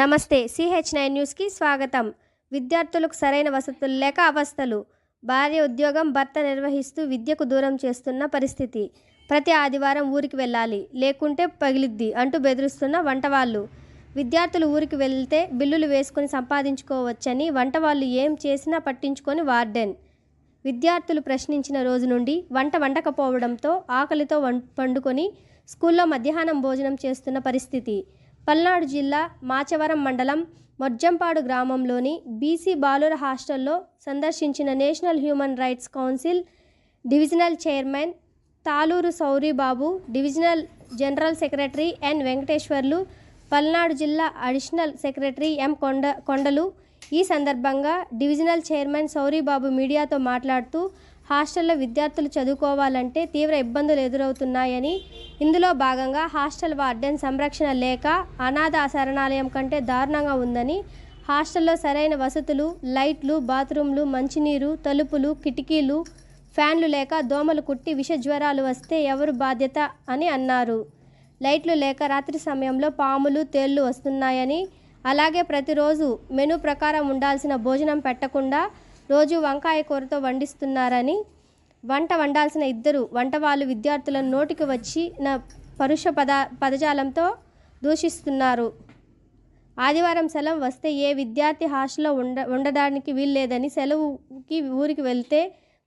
నమస్తే CH nine న్యూస్కి స్వాగతం. విద్యార్థులకు సరైన వసతులు లేక అవస్థలు. భార్య ఉద్యోగం భర్త నిర్వహిస్తూ విద్యకు దూరం చేస్తున్న పరిస్థితి. ప్రతి ఆదివారం ఊరికి వెళ్ళాలి. లేకుంటే పగిలిద్ది అంటూ బెదిరిస్తున్న వంటవాళ్ళు. విద్యార్థులు ఊరికి వెళ్తే బిల్లులు వేసుకొని సంపాదించుకోవచ్చని వంటవాళ్ళు ఏం చేసినా పట్టించుకొని వార్డెన్. విద్యార్థులు ప్రశ్నించిన రోజు నుండి వంట వండకపోవడంతో ఆకలితో వం పండుకొని స్కూల్లో మధ్యాహ్నం భోజనం చేస్తున్న పరిస్థితి. పల్నాడు జిల్లా మాచవరం మండలం మొర్జంపాడు గ్రామంలోని బీసీ బాలుర హాస్టల్లో సందర్శించిన national human rights council divisional chairman Taluru Souribabu divisional general secretary N Venkateswarlu Palnadu జిల్లా అడిషనల్ సెక్రటరీ ఎం కొండ కొండలు. ఈ సందర్భంగా డివిజనల్ చైర్మన్ సౌరీబాబు మీడియాతో మాట్లాడుతూ హాస్టల్లో విద్యార్థులు చదువుకోవాలంటే తీవ్ర ఇబ్బందులు ఎదురవుతున్నాయని. ఇందులో భాగంగా హాస్టల్ వార్డెన్ సంరక్షణ లేక అనాథ శరణాలయం కంటే దారుణంగా ఉందని హాస్టల్లో సరైన వసతులు లైట్లు బాత్రూంలు మంచినీరు తలుపులు కిటికీలు ఫ్యాన్లు లేక దోమలు కుట్టి విష జ్వరాలు వస్తే ఎవరు బాధ్యత అని అన్నారు. లైట్లు లేక రాత్రి సమయంలో పాములు తేళ్ళు వస్తున్నాయని అలాగే ప్రతిరోజు మెనూ ప్రకారం ఉండాల్సిన భోజనం పెట్టకుండా రోజు వంకాయ కూరతో వండిస్తున్నారని వంట వండాల్సిన ఇద్దరు వంట వాళ్ళు విద్యార్థుల నోటికి వచ్చి పరుష పద పదజాలంతో దూషిస్తున్నారు. ఆదివారం సెలవు వస్తే ఏ విద్యార్థి హాస్టల్లో ఉండ ఉండడానికి వీల్లేదని సెలవుకి ఊరికి వెళ్తే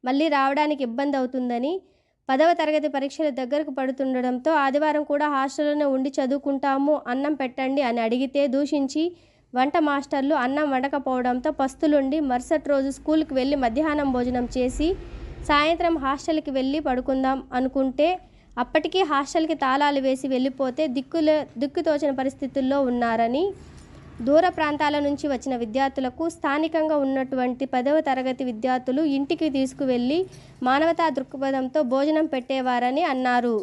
మళ్ళీ రావడానికి ఇబ్బంది అవుతుందని పదవ తరగతి పరీక్షలు దగ్గరకు పడుతుండడంతో ఆదివారం కూడా హాస్టల్లోనే ఉండి చదువుకుంటాము అన్నం పెట్టండి అని అడిగితే దూషించి వంట మాస్టర్లు అన్నం వండకపోవడంతో పస్తులుండి మరుసటి రోజు స్కూల్కి వెళ్ళి మధ్యాహ్నం భోజనం చేసి సాయంత్రం హాస్టల్కి వెళ్ళి పడుకుందాం అనుకుంటే అప్పటికీ హాస్టల్కి తాళాలు వేసి వెళ్ళిపోతే దిక్కులే దిక్కుతోచిన పరిస్థితుల్లో ఉన్నారని దూర ప్రాంతాల నుంచి వచ్చిన విద్యార్థులకు స్థానికంగా ఉన్నటువంటి పదవ తరగతి విద్యార్థులు ఇంటికి తీసుకువెళ్ళి మానవతా దృక్పథంతో భోజనం పెట్టేవారని అన్నారు.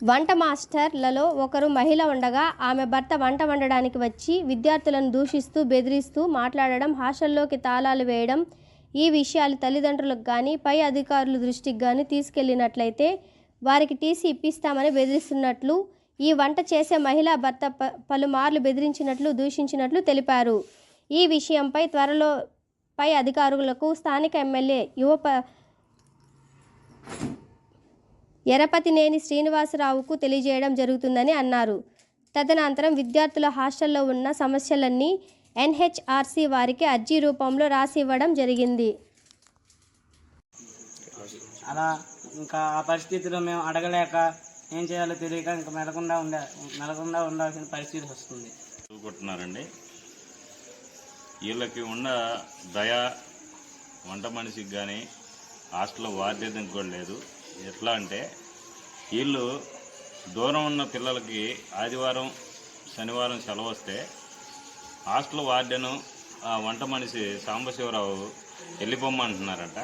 వంట మాస్టర్లలో ఒకరు మహిళ ఉండగా ఆమె భర్త వంట వండడానికి వచ్చి విద్యార్థులను దూషిస్తూ బెదిరిస్తూ మాట్లాడడం హాస్టల్లోకి తాళాలు వేయడం ఈ విషయాలు తల్లిదండ్రులకు కానీ పై అధికారుల దృష్టికి కానీ తీసుకెళ్ళినట్లయితే వారికి టీసీ ఇప్పిస్తామని బెదిరిస్తున్నట్లు ఈ వంట చేసే మహిళా భర్త ప పలుమార్లు బెదిరించినట్లు దూషించినట్లు తెలిపారు. ఈ విషయంపై త్వరలో పై అధికారులకు స్థానిక ఎమ్మెల్యే యువ ఎరపతినేని శ్రీనివాసరావుకు తెలియజేయడం జరుగుతుందని అన్నారు. తదనంతరం విద్యార్థుల హాస్టల్లో ఉన్న సమస్యలన్నీ ఎన్హెచ్ఆర్సీ వారికి అర్జీ రూపంలో రాసి ఇవ్వడం జరిగింది. అలా ఇంకా ఆ పరిస్థితిలో మేము అడగలేక ఏం చేయాలో తెలియక ఇంకా మెలకుండా ఉండే మెలకుండా ఉండాల్సిన పరిస్థితి వస్తుంది. చదువుకుంటున్నారండి వీళ్ళకి ఉన్న దయ వంట మనిషికి కానీ హాస్టల్లో వార్డెన్కి కూడా లేదు. ఎట్లా అంటే వీళ్ళు దూరం ఉన్న పిల్లలకి ఆదివారం శనివారం సెలవు వస్తే హాస్టల్ వార్డెను ఆ వంట మనిషి సాంబశివరావు వెళ్ళిపోమ్మంటున్నారట.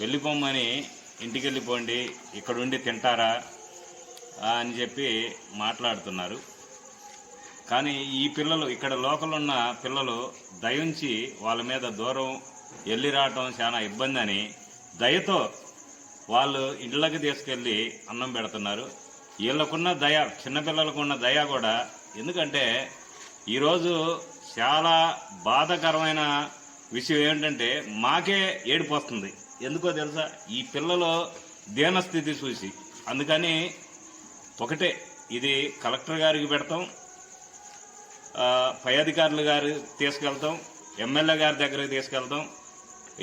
వెళ్ళిపోమ్మని ఇంటికి వెళ్ళిపోండి ఇక్కడ ఉండి తింటారా అని చెప్పి మాట్లాడుతున్నారు. కానీ ఈ పిల్లలు ఇక్కడ లోకల్ ఉన్న పిల్లలు దయించి వాళ్ళ మీద దూరం వెళ్ళి రావటం చాలా ఇబ్బంది అని దయతో వాళ్ళు ఇళ్ళకి తీసుకెళ్ళి అన్నం పెడుతున్నారు. వీళ్ళకున్న దయ చిన్నపిల్లలకు ఉన్న దయ కూడా ఎందుకంటే ఈరోజు చాలా బాధాకరమైన విషయం ఏంటంటే మాకే ఏడుపు వస్తుంది ఎందుకో తెలుసా? ఈ పిల్లలు దీనస్థితి చూసి. అందుకని ఒకటే ఇది కలెక్టర్ గారికి పెడతాం పై అధికారులు గారు తీసుకెళ్తాం ఎమ్మెల్యే గారి దగ్గరికి తీసుకెళ్తాం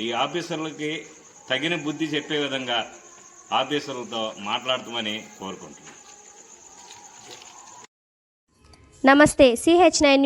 ఈ ఆఫీసర్లకి తగిన బుద్ధి చెప్పే విధంగా ఆఫీసర్లతో మాట్లాడతామని కోరుకుంటున్నాను నమస్తే సిహెచ్ నైన్